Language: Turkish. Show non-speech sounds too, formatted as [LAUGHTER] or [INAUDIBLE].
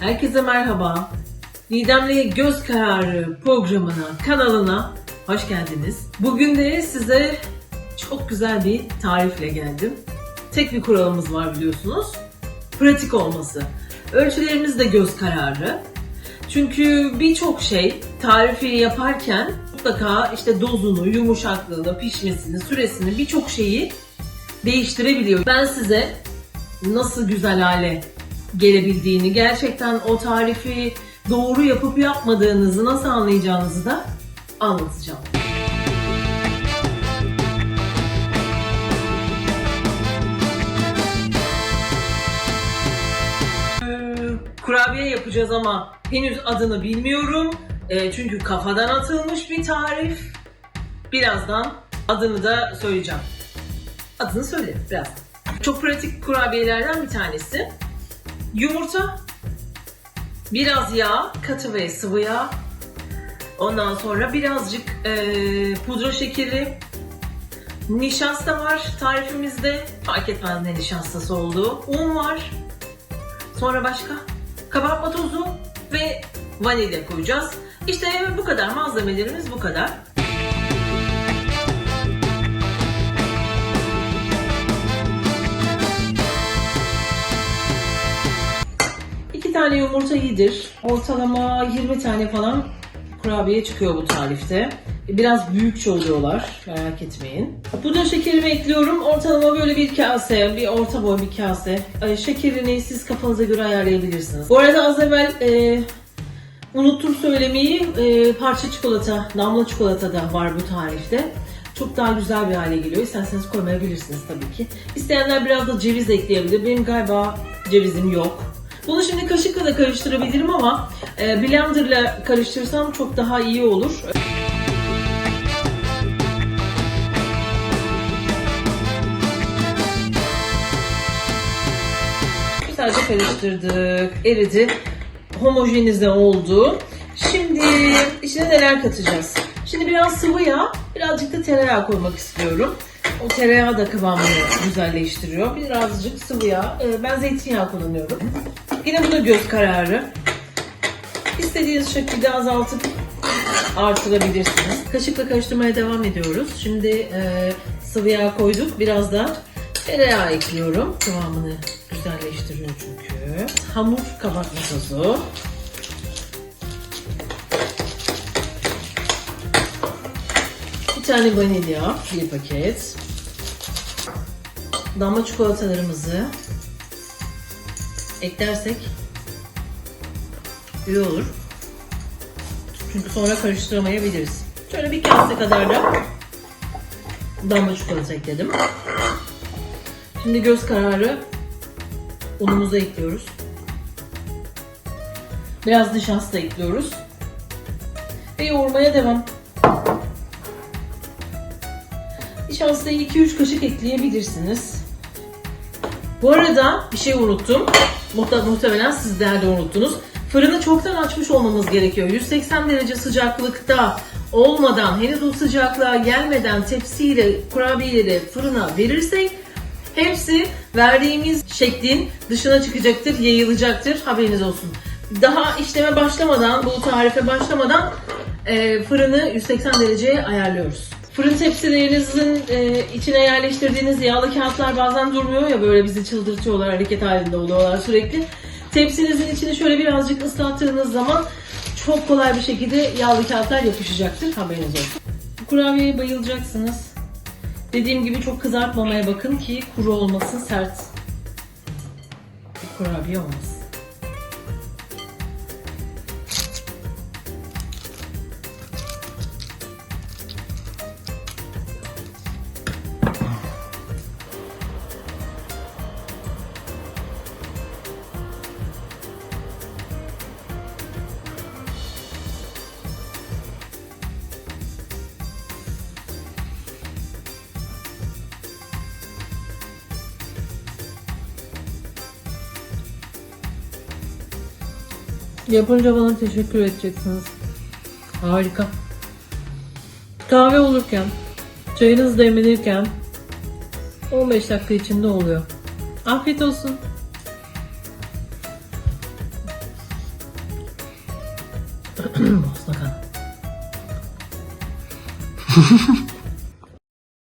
Herkese merhaba. Didem'le Göz Kararı programına, kanalına hoş geldiniz. Bugün de size çok güzel bir tarifle geldim. Tek bir kuralımız var biliyorsunuz. Pratik olması. Ölçülerimiz de göz kararı. Çünkü birçok şey tarifi yaparken mutlaka işte dozunu, yumuşaklığını, pişmesini, süresini birçok şeyi değiştirebiliyor. Ben size nasıl güzel hale gelebildiğini, gerçekten o tarifi doğru yapıp yapmadığınızı nasıl anlayacağınızı da anlatacağım. Ee, Kurabiye yapacağız ama henüz adını bilmiyorum. Ee, çünkü kafadan atılmış bir tarif. Birazdan adını da söyleyeceğim. Adını söylerim birazdan. Çok pratik kurabiyelerden bir tanesi. Yumurta, biraz yağ, katı ve sıvı yağ. Ondan sonra birazcık eee, pudra şekeri, nişasta var tarifimizde. Fark etmez ne nişastası olduğu. Un var. Sonra başka kabartma tozu ve vanilya koyacağız. İşte bu kadar malzemelerimiz bu kadar. Tane yumurta iyidir. Ortalama 20 tane falan kurabiye çıkıyor bu tarifte. Biraz büyükçe oluyorlar. Merak etmeyin. Pudra şekerimi ekliyorum. Ortalama böyle bir kase, bir orta boy bir kase. Şekerini siz kafanıza göre ayarlayabilirsiniz. Bu arada az evvel e, unuttum söylemeyi. e, parça çikolata, damla çikolata da var bu tarifte. Çok daha güzel bir hale geliyor. İsterseniz koymayabilirsiniz tabii ki. İsteyenler biraz da ceviz ekleyebilir. Benim galiba cevizim yok. Bunu şimdi kaşıkla da karıştırabilirim ama e, blenderla karıştırsam çok daha iyi olur. Güzelce karıştırdık. Eridi. Homojenize oldu. Şimdi içine neler katacağız? Şimdi biraz sıvı yağ, birazcık da tereyağı koymak istiyorum. O tereyağı da kıvamını güzelleştiriyor. Birazcık sıvı yağ. Ee, Ben zeytinyağı kullanıyorum. Yine bu da göz kararı. İstediğiniz şekilde azaltıp artırabilirsiniz. Kaşıkla karıştırmaya devam ediyoruz. Şimdi e, sıvı yağ koyduk. Biraz da tereyağı ekliyorum. Kıvamını güzelleştiriyor çünkü. Hamur kabartma tozu. Bir tane vanilya, bir paket. Damla çikolatalarımızı eklersek iyi olur. Çünkü sonra karıştıramayabiliriz. Şöyle bir kase kadar da damla çikolata ekledim. Şimdi göz kararı unumuzu ekliyoruz. Biraz nişasta ekliyoruz. Ve yoğurmaya devam. Nişastayı 2-3 kaşık ekleyebilirsiniz. Bu arada bir şey unuttum. Muhte- muhtemelen sizler de unuttunuz. Fırını çoktan açmış olmamız gerekiyor. 180 derece sıcaklıkta olmadan, henüz o sıcaklığa gelmeden tepsiyle kurabiyeleri fırına verirsek hepsi verdiğimiz şeklin dışına çıkacaktır, yayılacaktır. Haberiniz olsun. Daha işleme başlamadan, bu tarife başlamadan e, fırını 180 dereceye ayarlıyoruz. Fırın tepsilerinizin e, içine yerleştirdiğiniz yağlı kağıtlar bazen durmuyor ya böyle bizi çıldırtıyorlar, hareket halinde oluyorlar sürekli. Tepsinizin içini şöyle birazcık ıslattığınız zaman çok kolay bir şekilde yağlı kağıtlar yapışacaktır. Haberiniz olsun. Bu kurabiyeye bayılacaksınız. Dediğim gibi çok kızartmamaya bakın ki kuru olmasın, sert bir kurabiye olmasın. Yapınca bana teşekkür edeceksiniz. Harika. Kahve olurken, çayınız demlenirken 15 dakika içinde oluyor. Afiyet olsun. [CLEARS THROAT] Boğazına kan. [LAUGHS]